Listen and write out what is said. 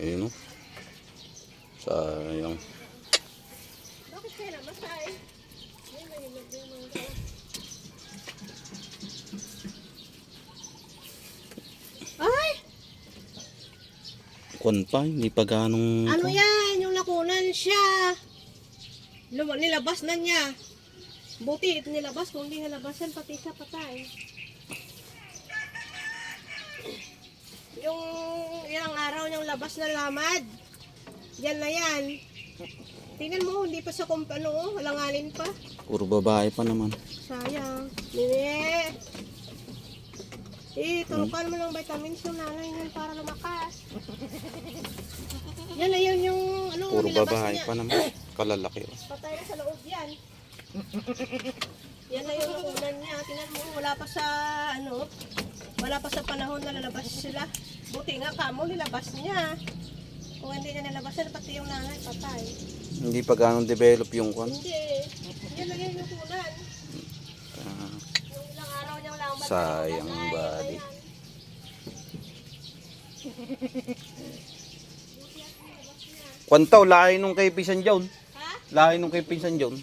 Ayun o. Sayang. Bakit kaya namatay? Ay! Kwan pa, hindi pa ganong... Ano yan? Yung nakunan siya. Nilabas na niya. Buti ito nilabas. Kung hindi nilabasan, pati siya patay. Labas na lamad. Yan na yan. Tingnan mo, hindi pa sa kump ano, oh, walanganin pa. Puro babae pa naman. Sayang. Nene. Eh, turukan mo ng vitamins yung nanay niyan para lumakas. Yan na yun yung ano, Puro nilabas babae niya. pa naman. Kalalaki oh. Patay na sa loob yan. yan na yung nakunan niya. Tingnan mo, wala pa sa ano, wala pa sa panahon na lalabas sila. Buti nga kamo, nilabas niya. Kung hindi niya nilabasan, pati yung nanay patay. Hindi pa ganong develop yung kwan. Hindi. Yan na yung nakunan. Ah, Yung ilang araw niyang lambat. Sayang ayan. Kwantaw, lahi nung kay Pinsan John. Ha? Lahi nung kay Pinsan John.